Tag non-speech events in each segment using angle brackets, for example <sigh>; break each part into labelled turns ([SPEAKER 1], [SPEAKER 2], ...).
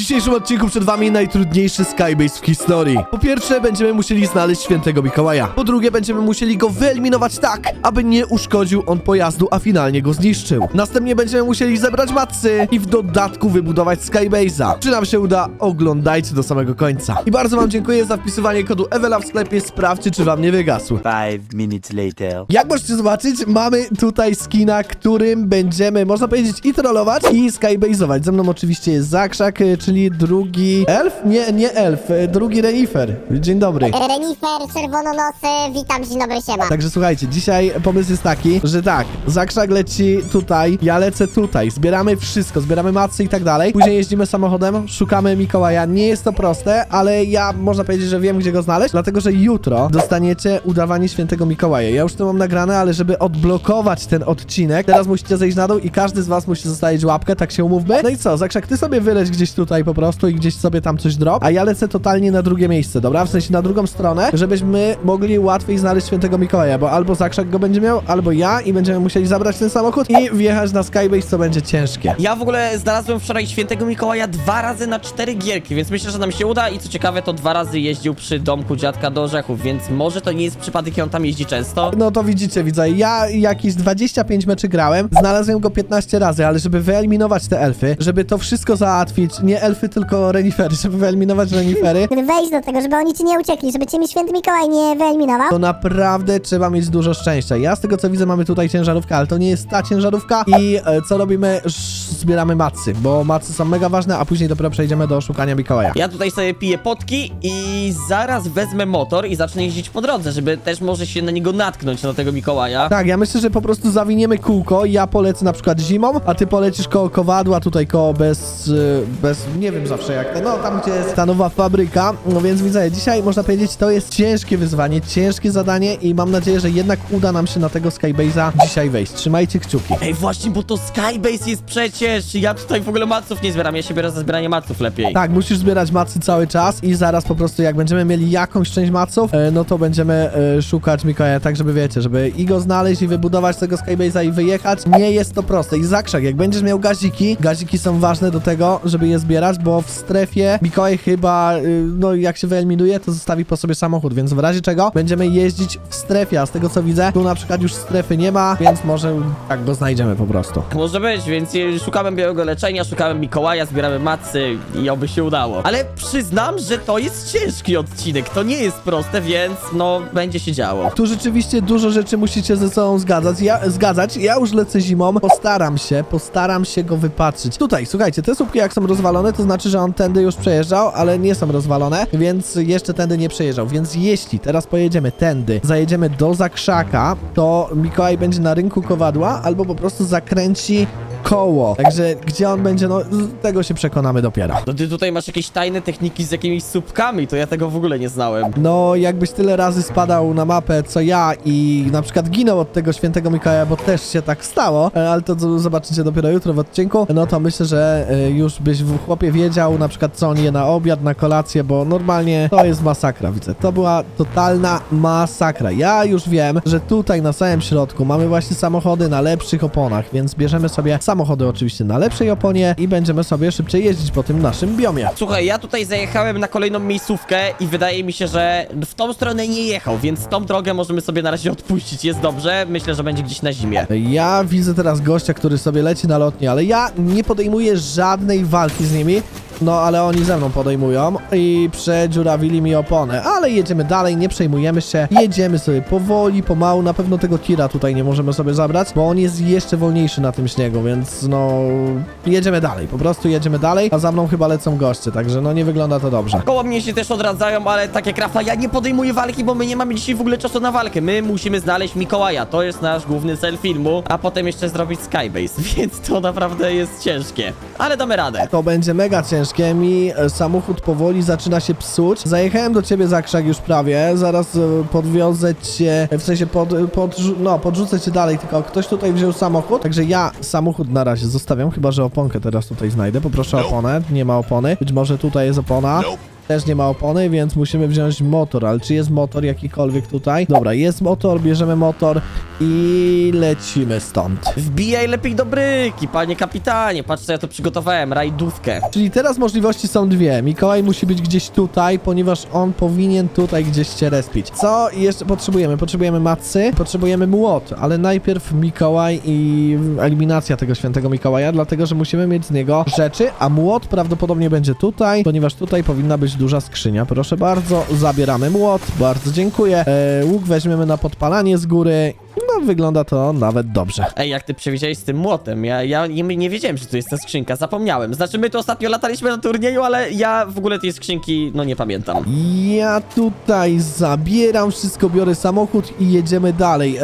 [SPEAKER 1] dzisiejszym odcinku przed wami najtrudniejszy Skybase w historii. Po pierwsze, będziemy musieli znaleźć świętego Mikołaja. Po drugie, będziemy musieli go wyeliminować tak, aby nie uszkodził on pojazdu, a finalnie go zniszczył. Następnie będziemy musieli zebrać macy i w dodatku wybudować Skybase'a. Czy nam się uda? Oglądajcie do samego końca. I bardzo wam dziękuję za wpisywanie kodu Ewela w sklepie. Sprawdźcie, czy wam nie wygasł.
[SPEAKER 2] Five minutes later.
[SPEAKER 1] Jak możecie zobaczyć, mamy tutaj skina, którym będziemy, można powiedzieć, i trollować, i skybase'ować. Ze mną oczywiście jest Zakrzak, y, czyli drugi elf? Nie, nie elf, y, drugi renifer. Dzień dobry.
[SPEAKER 3] Renifer, czerwononosy, witam, dzień dobry, siema.
[SPEAKER 1] Także słuchajcie, dzisiaj pomysł jest taki, że tak, Zakrzak leci tutaj, ja lecę tutaj, zbieramy wszystko, zbieramy macy i tak dalej. Później jeździmy samochodem, szukamy Mikołaja. Nie jest to proste, ale ja można powiedzieć, że wiem, gdzie go znaleźć, dlatego że jutro dostaniecie udawanie świętego Mikołaja. Ja już to mam nagrane, ale żeby odblokować ten odcinek, teraz musicie zejść na dół i każdy z was musi zostawić łapkę, tak się umówmy. No i co, Zakrzak, ty sobie wyleć gdzieś tutaj po prostu i gdzieś sobie tam coś drop, a ja lecę totalnie na drugie miejsce, dobra? W sensie na drugą stronę, żebyśmy mogli łatwiej znaleźć świętego Mikołaja, bo albo Zakrzak go będzie miał, albo ja i będziemy musieli zabrać ten samochód i wjechać na Skybase, co będzie ciężkie.
[SPEAKER 4] Ja w ogóle znalazłem wczoraj świętego Mikołaja dwa razy na cztery gierki, więc myślę, że nam się uda i co ciekawe, to dwa razy jeździł przy domku dziadka do orzechów, więc może to nie jest przypadek on tam jeździ często.
[SPEAKER 1] No to widzicie, widzę, ja jakieś 25 meczy grałem, znalazłem go 15 razy, ale żeby wyeliminować te elfy, żeby to wszystko załatwić, nie elfy, tylko renifery, żeby wyeliminować renifery,
[SPEAKER 3] Żeby wejść do tego, żeby oni ci nie uciekli, żeby cię mi święty Mikołaj nie wyeliminował.
[SPEAKER 1] to naprawdę trzeba mieć dużo szczęścia. Ja z tego co widzę mamy tutaj ciężarówkę, ale to nie jest ta ciężarówka i e, co robimy? Sz- Zbieramy macy, bo macy są mega ważne, a później dopiero przejdziemy do szukania Mikołaja.
[SPEAKER 4] Ja tutaj sobie piję potki i zaraz wezmę motor i zacznę jeździć po drodze, żeby też może się na niego natknąć, na tego Mikołaja.
[SPEAKER 1] Tak, ja myślę, że po prostu zawiniemy kółko, ja polecę na przykład zimą, a ty polecisz koło kowadła, tutaj koło bez, y, bez, nie wiem zawsze jak to, no tam gdzie jest ta nowa fabryka, no więc widzę, dzisiaj można powiedzieć, to jest ciężkie wyzwanie, ciężkie zadanie i mam nadzieję, że jednak uda nam się na tego Skybase'a dzisiaj wejść. Trzymajcie kciuki.
[SPEAKER 4] Ej, właśnie, bo to Skybase jest przecież! Ja tutaj w ogóle maców nie zbieram, ja się biorę za zbieranie maców lepiej.
[SPEAKER 1] Tak, musisz zbierać macy cały czas i zaraz po prostu jak będziemy mieli jakąś część maców, e, no to będziemy e, szukać Mikołaja, tak żeby wiecie, żeby i go znaleźć i wybudować tego Skybase'a i wyjechać. Nie jest to proste. I zakrzak, jak będziesz miał gaziki, gaziki są ważne do tego, żeby je zbierać, bo w strefie Mikołaj chyba, y, no jak się wyeliminuje, to zostawi po sobie samochód, więc w razie czego będziemy jeździć w strefie, a z tego co widzę, tu na przykład już strefy nie ma, więc może tak go znajdziemy po prostu.
[SPEAKER 4] Może być, więc szukałem białego leczenia, szukałem Mikołaja, zbieramy macy i oby się udało. Ale przyznam, że to jest ciężki odcinek, to nie jest proste, więc no, będzie się działo.
[SPEAKER 1] Tu rzeczywiście dużo rzeczy musicie ze sobą zgadzać. Ja, zgadzać. Ja już lecę zimą. Postaram się, postaram się go wypatrzyć. Tutaj, słuchajcie, te słupki jak są rozwalone, to znaczy, że on tędy już przejeżdżał, ale nie są rozwalone, więc jeszcze tędy nie przejeżdżał. Więc jeśli teraz pojedziemy tędy, zajedziemy do Zakrzaka, to Mikołaj będzie na rynku kowadła, albo po prostu zakręci koło. Także gdzie on będzie, no tego się przekonamy dopiero.
[SPEAKER 4] No ty tutaj masz jakieś tajne techniki z jakimiś słupkami, to ja tego w ogóle nie znałem.
[SPEAKER 1] No, jakbyś tyle razy spadał na mapę, co ja i na przykład ginął od tego świętego Mikołaja, bo też się tak stało, e, ale to zobaczycie dopiero jutro w odcinku, no to myślę, że e, już byś w chłopie wiedział na przykład co on je na obiad, na kolację, bo normalnie to jest masakra, widzę. To była totalna masakra. Ja już wiem, że tutaj na samym środku mamy właśnie samochody na lepszych oponach, więc bierzemy sobie samochody oczywiście na lepszej oponie i będziemy sobie szybciej jeździć po tym naszym biomie.
[SPEAKER 4] Słuchaj, ja tutaj zajechałem na kolejną miejscówkę i wydaje mi się, że w tą stronę nie jechał, więc tą drogę możemy sobie na razie odpuścić. Jest dobrze, myślę, że będzie gdzieś na zimie.
[SPEAKER 1] Ja widzę teraz gościa, który sobie leci na lotnie, ale ja nie podejmuję żadnej walki z nimi. No, ale oni ze mną podejmują i przedziurawili mi opony. Ale jedziemy dalej, nie przejmujemy się. Jedziemy sobie powoli, pomału. Na pewno tego tira tutaj nie możemy sobie zabrać, bo on jest jeszcze wolniejszy na tym śniegu, więc no... Jedziemy dalej, po prostu jedziemy dalej, a za mną chyba lecą goście, także no nie wygląda to dobrze.
[SPEAKER 4] Koło mnie się też odradzają, ale tak jak Rafa, ja nie podejmuję walki, bo my nie mamy dzisiaj w ogóle czasu na walkę. My musimy znaleźć Mikołaja, to jest nasz główny cel filmu, a potem jeszcze zrobić Skybase, <laughs> więc to naprawdę jest ciężkie. Ale damy radę.
[SPEAKER 1] To będzie mega ciężkie. E, samochód powoli zaczyna się psuć. Zajechałem do ciebie za krzak już prawie. Zaraz e, podwiozę cię, e, w sensie pod, pod, no, podrzucę cię dalej, tylko ktoś tutaj wziął samochód. Także ja samochód na razie zostawiam, chyba że oponkę teraz tutaj znajdę. Poproszę o oponę. Nie ma opony. Być może tutaj jest opona. Też nie ma opony, więc musimy wziąć motor, ale czy jest motor jakikolwiek tutaj? Dobra, jest motor, bierzemy motor i lecimy stąd.
[SPEAKER 4] Wbijaj lepiej do bryki, panie kapitanie. Patrz, co ja tu przygotowałem, rajdówkę.
[SPEAKER 1] Czyli teraz możliwości są dwie. Mikołaj musi być gdzieś tutaj, ponieważ on powinien tutaj gdzieś się respić. Co jeszcze potrzebujemy? Potrzebujemy macy, potrzebujemy młot, ale najpierw Mikołaj i eliminacja tego świętego Mikołaja, dlatego że musimy mieć z niego rzeczy, a młot prawdopodobnie będzie tutaj, ponieważ tutaj powinna być duża skrzynia. Proszę bardzo, zabieramy młot, bardzo dziękuję. E, łuk weźmiemy na podpalanie z góry. No, wygląda to nawet dobrze.
[SPEAKER 4] Ej, jak ty przewidziałeś z tym młotem, ja, ja nie, nie wiedziałem, że tu jest ta skrzynka, zapomniałem. Znaczy, my tu ostatnio lataliśmy na turnieju, ale ja w ogóle tej skrzynki, no nie pamiętam.
[SPEAKER 1] Ja tutaj zabieram wszystko, biorę samochód i jedziemy dalej.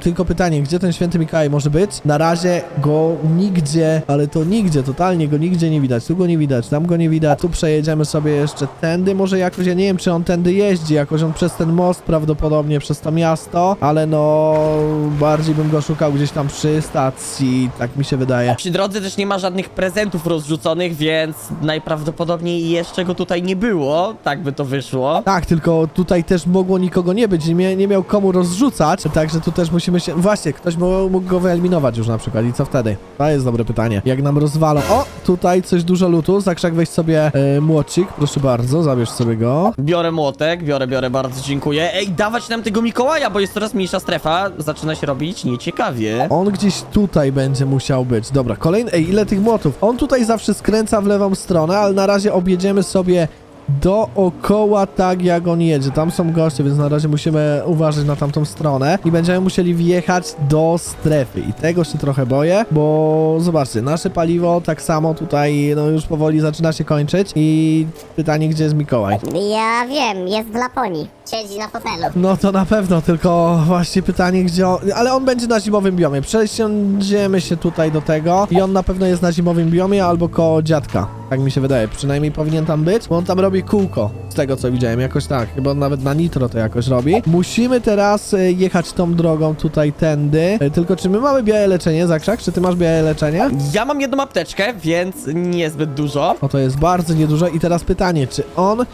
[SPEAKER 1] Tylko pytanie, gdzie ten święty Mikołaj może być? Na razie go nigdzie, ale to nigdzie, totalnie go nigdzie nie widać. Tu go nie widać, tam go nie widać. Tu przejedziemy sobie jeszcze tędy, może jakoś, ja nie wiem, czy on tędy jeździ, jakoś on przez ten most prawdopodobnie, przez to miasto, ale no bardziej bym go szukał gdzieś tam przy stacji, tak mi się wydaje.
[SPEAKER 4] Przy drodze też nie ma żadnych prezentów rozrzuconych, więc najprawdopodobniej jeszcze go tutaj nie było, tak by to wyszło.
[SPEAKER 1] Tak, tylko tutaj też mogło nikogo nie być, nie, nie miał komu rozrzucać, także tu też musimy się... Właśnie, ktoś mógł go wyeliminować już na przykład i co wtedy? To jest dobre pytanie. Jak nam rozwalą... O, tutaj coś dużo lutu, zakrzak weź sobie e, młocik, proszę bardzo, zabierz sobie go.
[SPEAKER 4] Biorę młotek, biorę, biorę, bardzo dziękuję. Ej, dawać nam tego Mikołaja, bo jest coraz mniejsza strefa, zaczyna się robić nieciekawie.
[SPEAKER 1] On gdzieś tutaj będzie musiał być. Dobra, kolejny... Ej, ile tych młotów? On tutaj zawsze skręca w lewą stronę, ale na razie objedziemy sobie dookoła tak jak on jedzie. Tam są goście, więc na razie musimy uważać na tamtą stronę i będziemy musieli wjechać do strefy i tego się trochę boję, bo zobaczcie, nasze paliwo tak samo tutaj no już powoli zaczyna się kończyć i pytanie, gdzie jest Mikołaj?
[SPEAKER 3] Ja wiem, jest w Laponii. Siedzi na fotelu.
[SPEAKER 1] No to na pewno, tylko właśnie pytanie, gdzie on... Ale on będzie na zimowym biomie. Przesiądziemy się tutaj do tego i on na pewno jest na zimowym biomie albo koło dziadka. Tak mi się wydaje. Przynajmniej powinien tam być, bo on tam robi kółko. Z tego co widziałem, jakoś tak. Chyba on nawet na nitro to jakoś robi. Musimy teraz e, jechać tą drogą tutaj tędy. E, Tylko czy my mamy białe leczenie, Zakrzak? Czy ty masz białe leczenie?
[SPEAKER 4] Ja mam jedną apteczkę, więc niezbyt dużo.
[SPEAKER 1] O, to jest bardzo niedużo. I teraz pytanie, czy on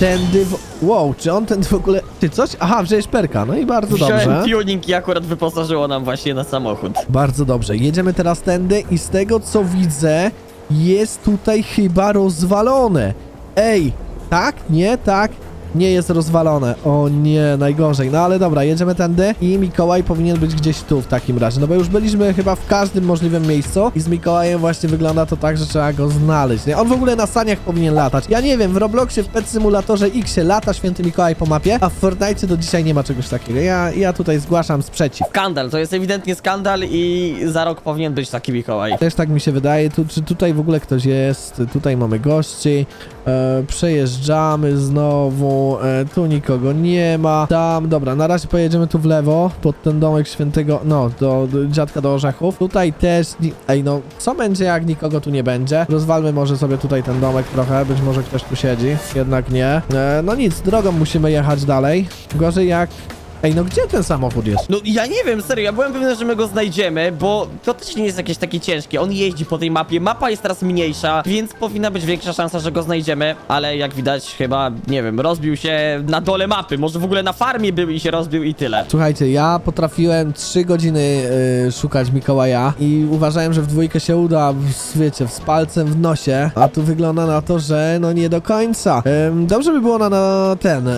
[SPEAKER 1] tędy... W... Wow, czy on tędy w ogóle... Ty coś? Aha, wziąłeś perka. No i bardzo dobrze.
[SPEAKER 4] Wziąłem tuning i akurat wyposażyło nam właśnie na samochód.
[SPEAKER 1] Bardzo dobrze. Jedziemy teraz tędy i z tego co widzę, jest tutaj chyba rozwalone. Ej, tak? Nie, tak? Nie jest rozwalone. O nie, najgorzej. No ale dobra, jedziemy tędy i Mikołaj powinien być gdzieś tu w takim razie. No bo już byliśmy chyba w każdym możliwym miejscu i z Mikołajem właśnie wygląda to tak, że trzeba go znaleźć. Nie? On w ogóle na saniach powinien latać. Ja nie wiem, w Robloxie, w Pet Simulatorze X lata święty Mikołaj po mapie, a w Fortnite do dzisiaj nie ma czegoś takiego. Ja, ja tutaj zgłaszam sprzeciw.
[SPEAKER 4] Skandal, to jest ewidentnie skandal i za rok powinien być taki Mikołaj.
[SPEAKER 1] Też tak mi się wydaje. Tu, czy tutaj w ogóle ktoś jest? Tutaj mamy gości. E, przejeżdżamy znowu. E, tu nikogo nie ma. Tam, dobra, na razie pojedziemy tu w lewo, pod ten domek świętego, no, do, do dziadka do orzechów. Tutaj też, ej no, co będzie jak nikogo tu nie będzie? Rozwalmy może sobie tutaj ten domek trochę, być może ktoś tu siedzi, jednak nie. E, no nic, drogą musimy jechać dalej. Gorzej jak... Ej, no gdzie ten samochód jest?
[SPEAKER 4] No ja nie wiem, serio, ja byłem pewny, że my go znajdziemy, bo to też nie jest jakieś takie ciężkie. On jeździ po tej mapie, mapa jest teraz mniejsza, więc powinna być większa szansa, że go znajdziemy, ale jak widać chyba, nie wiem, rozbił się na dole mapy, może w ogóle na farmie był i się rozbił i tyle.
[SPEAKER 1] Słuchajcie, ja potrafiłem 3 godziny y, szukać Mikołaja i uważałem, że w dwójkę się uda, w- wiecie, z palcem w nosie, a tu wygląda na to, że no nie do końca. Dobrze by było na, na ten,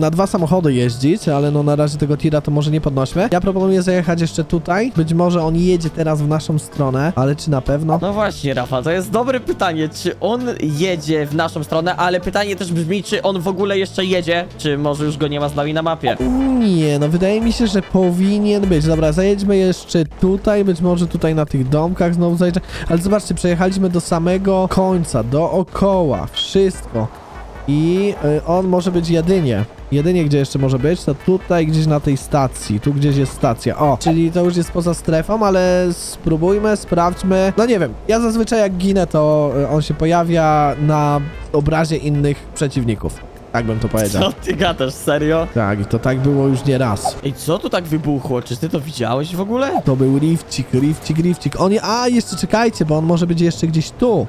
[SPEAKER 1] na dwa samochody jeździć, ale no na razie tego tira to może nie podnośmy. Ja proponuję zajechać jeszcze tutaj, być może on jedzie teraz w naszą stronę, ale czy na pewno?
[SPEAKER 4] No właśnie, Rafa, to jest dobre pytanie, czy on jedzie w naszą stronę, ale pytanie też brzmi, czy on w ogóle jeszcze jedzie, czy może już go nie ma z nami na mapie.
[SPEAKER 1] Nie, no wydaje mi się, że powinien być. Dobra, zajedźmy jeszcze tutaj, być może tutaj na tych domkach znowu zajeżdżę. Ale zobaczcie, przejechaliśmy do samego końca, dookoła, wszystko. I y, on może być jedynie. Jedynie gdzie jeszcze może być, to tutaj gdzieś na tej stacji. Tu gdzieś jest stacja. O, czyli to już jest poza strefą, ale spróbujmy, sprawdźmy. No nie wiem, ja zazwyczaj jak ginę, to y, on się pojawia na obrazie innych przeciwników. Tak bym to powiedział.
[SPEAKER 4] Co ty gadasz, serio?
[SPEAKER 1] Tak, i to tak było już nie raz.
[SPEAKER 4] Ej, co tu tak wybuchło? Czy ty to widziałeś w ogóle?
[SPEAKER 1] To był rifcik, rifcik, rifcik. On, je- a, jeszcze czekajcie, bo on może być jeszcze gdzieś tu.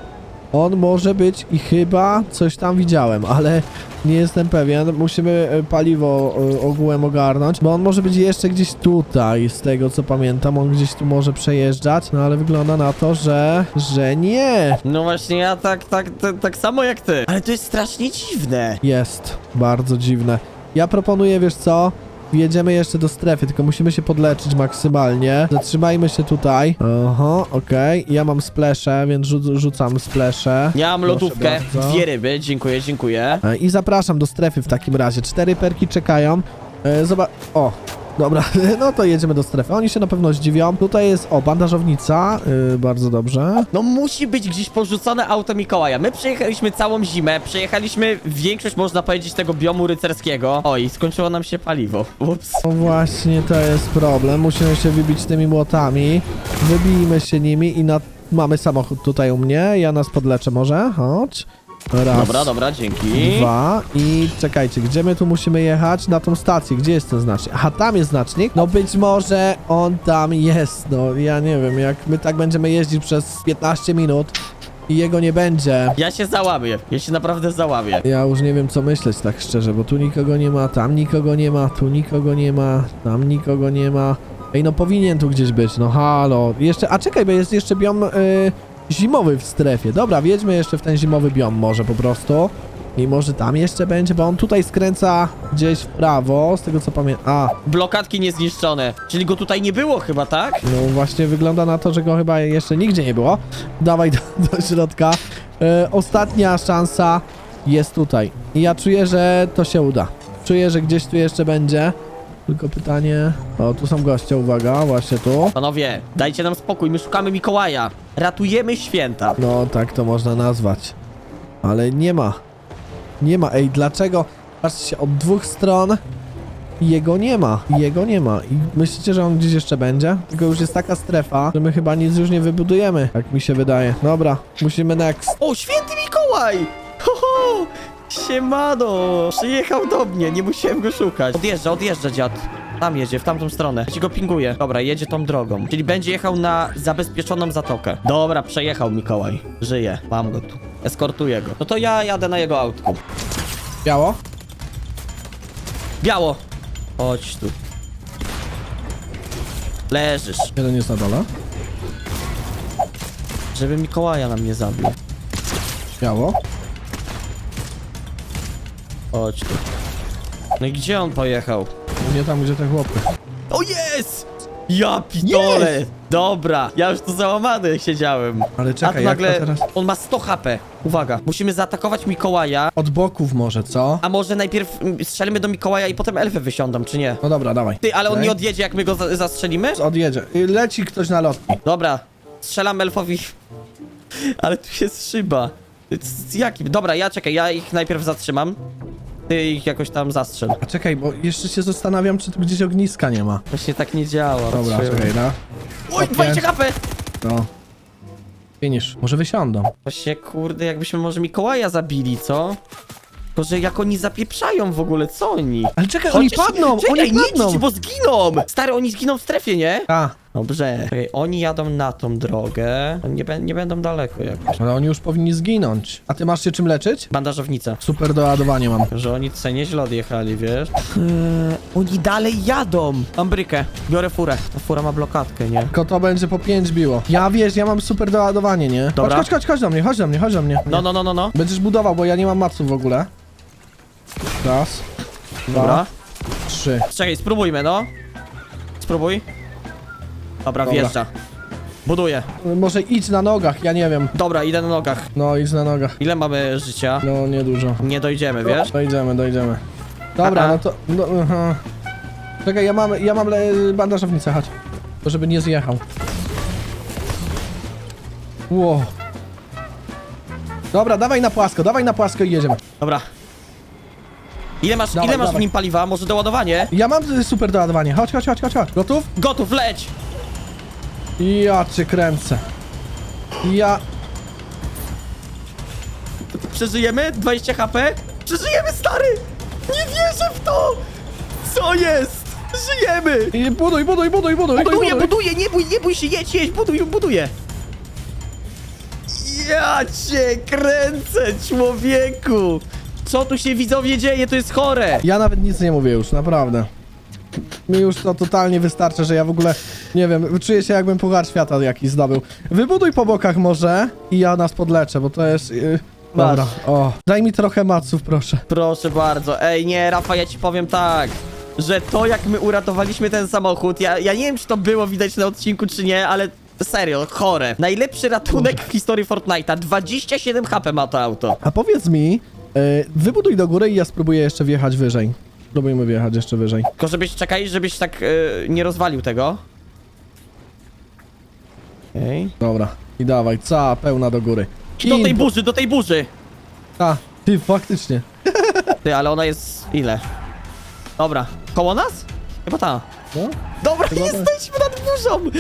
[SPEAKER 1] On może być i chyba coś tam widziałem, ale nie jestem pewien. Musimy e, paliwo e, ogółem ogarnąć, bo on może być jeszcze gdzieś tutaj, z tego co pamiętam. On gdzieś tu może przejeżdżać, no ale wygląda na to, że, że nie.
[SPEAKER 4] No właśnie, ja tak, tak, tak, tak samo jak ty. Ale to jest strasznie dziwne.
[SPEAKER 1] Jest. Bardzo dziwne. Ja proponuję, wiesz co? Wjedziemy jeszcze do strefy, tylko musimy się podleczyć maksymalnie. Zatrzymajmy się tutaj. Oho, okej. Ja mam splesze, więc rzu rzucam splesze.
[SPEAKER 4] Ja mam
[SPEAKER 1] Proszę
[SPEAKER 4] lodówkę,
[SPEAKER 1] bardzo.
[SPEAKER 4] dwie ryby, dziękuję, dziękuję.
[SPEAKER 1] E, I zapraszam do strefy w takim razie. Cztery perki czekają. E, Zobacz. O. Dobra, <laughs> no to jedziemy do strefy. Oni się na pewno zdziwią. Tutaj jest, o, bandażownica. Yy, bardzo dobrze.
[SPEAKER 4] No musi być gdzieś porzucone auto Mikołaja. My przejechaliśmy całą zimę, przejechaliśmy większość, można powiedzieć, tego biomu rycerskiego. Oj, skończyło nam się paliwo. Ups.
[SPEAKER 1] No właśnie, to jest problem. Musimy się wybić tymi młotami. Wybijmy się nimi i na... mamy samochód tutaj u mnie. Ja nas podleczę może. Chodź. Raz,
[SPEAKER 4] Dobra, dobra, dzięki.
[SPEAKER 1] dwa i czekajcie, gdzie my tu musimy jechać? Na tą stację, gdzie jest ten znacznik? Aha, tam jest znacznik. No być może on tam jest, no ja nie wiem, jak my tak będziemy jeździć przez 15 minut i jego nie będzie.
[SPEAKER 4] Ja się załamię, ja się naprawdę załamię.
[SPEAKER 1] Ja już nie wiem co myśleć tak szczerze, bo tu nikogo nie ma, tam nikogo nie ma, tu nikogo nie ma, tam nikogo nie ma. Ej, no powinien tu gdzieś być, no halo. Jeszcze, a czekaj, bo jest jeszcze biom y, zimowy w strefie. Dobra, wjedźmy jeszcze w ten zimowy biom może po prostu. I może tam jeszcze będzie, bo on tutaj skręca gdzieś w prawo, z tego co pamiętam. A,
[SPEAKER 4] Blokadki niezniszczone, czyli go tutaj nie było chyba, tak?
[SPEAKER 1] no właśnie wygląda na to, że go chyba jeszcze nigdzie nie było. Dawaj do, do środka. E, ostatnia szansa jest tutaj. I ja czuję, że to się uda. Czuję, że gdzieś tu jeszcze będzie. Tylko pytanie... O, tu są goście, uwaga, właśnie tu.
[SPEAKER 4] Panowie, dajcie nam spokój, my szukamy Mikołaja. Ratujemy święta.
[SPEAKER 1] No, tak to można nazwać. Ale nie ma. Nie ma. Ej, dlaczego? Patrzcie, od dwóch stron jego nie ma. Jego nie ma. I myślicie, że on gdzieś jeszcze będzie? Tylko już jest taka strefa, że my chyba nic już nie wybudujemy, jak mi się wydaje. Dobra, musimy next.
[SPEAKER 4] O, święty Mikołaj! Ho, ho! Siemano! Przyjechał do mnie, nie musiałem go szukać. Odjeżdża, odjeżdża dziad. Tam jedzie, w tamtą stronę. Ja ci go pinguję. Dobra, jedzie tą drogą. Czyli będzie jechał na zabezpieczoną zatokę. Dobra, przejechał Mikołaj. Żyje. Mam go tu. Eskortuję go. No to ja jadę na jego autku.
[SPEAKER 1] Biało?
[SPEAKER 4] Biało! Chodź tu. Leżysz.
[SPEAKER 1] Jeden jest na dole.
[SPEAKER 4] Żeby Mikołaja nam nie zabił.
[SPEAKER 1] Biało.
[SPEAKER 4] Chodź tu. No i gdzie on pojechał?
[SPEAKER 1] Nie tam, gdzie te chłopy.
[SPEAKER 4] O jest! Ja pitole!
[SPEAKER 1] Jest!
[SPEAKER 4] Dobra, ja już tu załamany siedziałem.
[SPEAKER 1] Ale
[SPEAKER 4] A tu
[SPEAKER 1] czekaj, jak
[SPEAKER 4] nagle
[SPEAKER 1] to teraz...
[SPEAKER 4] on ma 100 HP. Uwaga, musimy zaatakować Mikołaja.
[SPEAKER 1] Od boków może, co?
[SPEAKER 4] A może najpierw mm, strzelimy do Mikołaja i potem elfy wysiądą, czy nie?
[SPEAKER 1] No dobra, dawaj.
[SPEAKER 4] Ty, ale on
[SPEAKER 1] Okej.
[SPEAKER 4] nie odjedzie, jak my go za zastrzelimy?
[SPEAKER 1] Odjedzie. Y, Leci ktoś na lotni.
[SPEAKER 4] Dobra, strzelam elfowi. <laughs> Ale tu jest szyba. Z jakim? Dobra, ja czekaj, ja ich najpierw zatrzymam. Ty ich jakoś tam zastrzel.
[SPEAKER 1] A czekaj, bo jeszcze się zastanawiam, czy tu gdzieś ogniska nie ma.
[SPEAKER 4] Właśnie tak nie działa.
[SPEAKER 1] Dobra,
[SPEAKER 4] patrzyłem.
[SPEAKER 1] czekaj, no.
[SPEAKER 4] Oj, 20 HP!
[SPEAKER 1] No. Finish. Może wysiądą.
[SPEAKER 4] Właśnie, kurde, jakbyśmy może Mikołaja zabili, co? Tylko, że jak oni zapieprzają w ogóle, co oni?
[SPEAKER 1] Ale czekaj, oni
[SPEAKER 4] Chociaż-
[SPEAKER 1] padną!
[SPEAKER 4] Czekaj,
[SPEAKER 1] oni
[SPEAKER 4] nie
[SPEAKER 1] padną!
[SPEAKER 4] bo zginą! Stary, oni zginą w strefie, nie?
[SPEAKER 1] A,
[SPEAKER 4] Dobrze. Czekaj, oni jadą na tą drogę. Oni nie, bę- nie będą daleko jakoś.
[SPEAKER 1] ale oni już powinni zginąć. A ty masz się czym leczyć?
[SPEAKER 4] Bandażownica.
[SPEAKER 1] Super doładowanie mam.
[SPEAKER 4] Że oni tutaj nieźle odjechali, wiesz? Eee, oni dalej jadą! Mam brykę. Biorę furę. Ta fura ma blokadkę, nie?
[SPEAKER 1] Tylko to będzie po 5 biło. Ja wiesz, ja mam super doładowanie, nie?
[SPEAKER 4] Dobra.
[SPEAKER 1] Chodź, chodź, chodź, chodź do mnie, chodź do mnie, chodź do mnie.
[SPEAKER 4] No, no, no, no, no.
[SPEAKER 1] Będziesz budował, bo ja nie mam maców w ogóle. Raz, dwa,
[SPEAKER 4] Dobra.
[SPEAKER 1] trzy.
[SPEAKER 4] Czekaj, spróbujmy, no. Spróbuj. Dobra,
[SPEAKER 1] Dobra.
[SPEAKER 4] wjeżdża. Buduję.
[SPEAKER 1] Może idź na nogach, ja nie wiem.
[SPEAKER 4] Dobra, idę na nogach.
[SPEAKER 1] No, idź na nogach.
[SPEAKER 4] Ile mamy życia?
[SPEAKER 1] No, niedużo.
[SPEAKER 4] Nie dojdziemy, wiesz?
[SPEAKER 1] Dojdziemy, dojdziemy. Dobra,
[SPEAKER 4] Aha.
[SPEAKER 1] no to... No, aha. Czekaj, ja mam, ja mam le- bandażownicę, chodź. To żeby nie zjechał. Ło. Dobra, dawaj na płasko, dawaj na płasko i jedziemy.
[SPEAKER 4] Dobra. Ile masz,
[SPEAKER 1] Dawaj,
[SPEAKER 4] ile masz w
[SPEAKER 1] dawaj.
[SPEAKER 4] nim paliwa? Może doładowanie?
[SPEAKER 1] Ja mam y, super doładowanie. Chodź, chodź, chodź, chodź, chodź. Gotów?
[SPEAKER 4] Gotów, leć!
[SPEAKER 1] Ja cię kręcę. Ja...
[SPEAKER 4] Przeżyjemy? 20 HP? Przeżyjemy, stary! Nie wierzę w to! Co jest? Żyjemy!
[SPEAKER 1] I buduj, buduj, buduj, buduj,
[SPEAKER 4] Buduję,
[SPEAKER 1] buduj.
[SPEAKER 4] buduję, nie bój, nie bój się, jedź, jedź, buduj, buduję. Ja cię kręcę, człowieku! Co tu się widzowie dzieje? To jest chore!
[SPEAKER 1] Ja nawet nic nie mówię już, naprawdę. Mi już to totalnie wystarcza, że ja w ogóle, nie wiem, czuję się jakbym puchar świata jakiś zdobył. Wybuduj po bokach może i ja nas podleczę, bo to jest... Yy... Dobra, o. Daj mi trochę maców, proszę.
[SPEAKER 4] Proszę bardzo. Ej, nie, Rafa, ja ci powiem tak. Że to, jak my uratowaliśmy ten samochód, ja, ja nie wiem, czy to było widać na odcinku, czy nie, ale serio, chore. Najlepszy ratunek w historii Fortnite'a. 27 HP ma to auto.
[SPEAKER 1] A powiedz mi, yy, wybuduj do góry i ja spróbuję jeszcze wjechać wyżej. Spróbujmy wjechać jeszcze wyżej.
[SPEAKER 4] Tylko żebyś, czekaj, żebyś tak yy, nie rozwalił tego. Okej.
[SPEAKER 1] Dobra. I dawaj, cała pełna do góry.
[SPEAKER 4] Do tej burzy, do tej burzy!
[SPEAKER 1] A, ty, faktycznie. <laughs>
[SPEAKER 4] Ty, ale ona jest ile? Dobra. Koło nas? Chyba ta.
[SPEAKER 1] No?
[SPEAKER 4] Dobra,
[SPEAKER 1] Chyba tak.
[SPEAKER 4] jesteśmy nad burzą!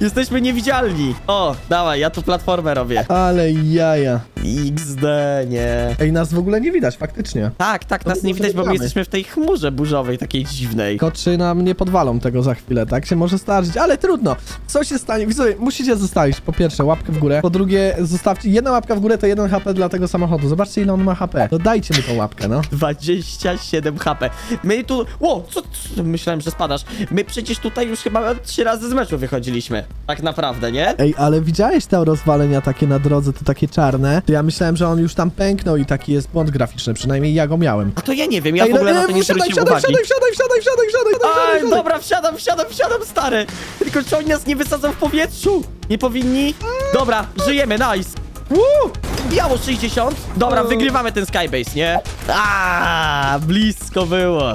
[SPEAKER 4] Jesteśmy niewidzialni. O, dawaj, ja tu platformę robię.
[SPEAKER 1] Ale jaja.
[SPEAKER 4] XD, nie.
[SPEAKER 1] Ej, nas w ogóle nie widać, faktycznie.
[SPEAKER 4] Tak, tak,
[SPEAKER 1] To
[SPEAKER 4] nas nie widać, bo my jesteśmy w tej chmurze burzowej, takiej dziwnej.
[SPEAKER 1] Tylko czy nam nie podwalą tego za chwilę, tak? Się może starzyć, ale trudno. Co się stanie? Widzowie, musicie zostawić po pierwsze łapkę w górę, po drugie zostawcie jedna łapka w górę to jeden HP dla tego samochodu. Zobaczcie ile on ma HP. To dajcie mu tą łapkę, no.
[SPEAKER 4] 27 HP. My tu... Ło, co, co? Myślałem, że spadasz. My przecież tutaj już chyba trzy razy z meczu wychodziliśmy. Tak naprawdę, nie?
[SPEAKER 1] Ej, ale widziałeś te rozwalenia takie na drodze, to takie czarne? To ja myślałem, że on już tam pęknął i taki jest błąd graficzny, przynajmniej ja go miałem.
[SPEAKER 4] A to ja nie wiem, ja
[SPEAKER 1] Ej,
[SPEAKER 4] w ogóle
[SPEAKER 1] no,
[SPEAKER 4] na to nie
[SPEAKER 1] wsiadaj,
[SPEAKER 4] zwróciłem
[SPEAKER 1] wsiadaj,
[SPEAKER 4] uwagi.
[SPEAKER 1] wsiadaj, wsiadaj, wsiadaj, wsiadaj, wsiadaj, wsiadaj,
[SPEAKER 4] Aj,
[SPEAKER 1] wsiadaj.
[SPEAKER 4] dobra, wsiadam, wsiadam, wsiadam, stary! Tylko czy oni nas nie wysadzą w powietrzu? Nie powinni? Dobra, żyjemy, nice!
[SPEAKER 1] Woo!
[SPEAKER 4] Biało 60. Dobra, wygrywamy ten Skybase, nie? A, blisko było.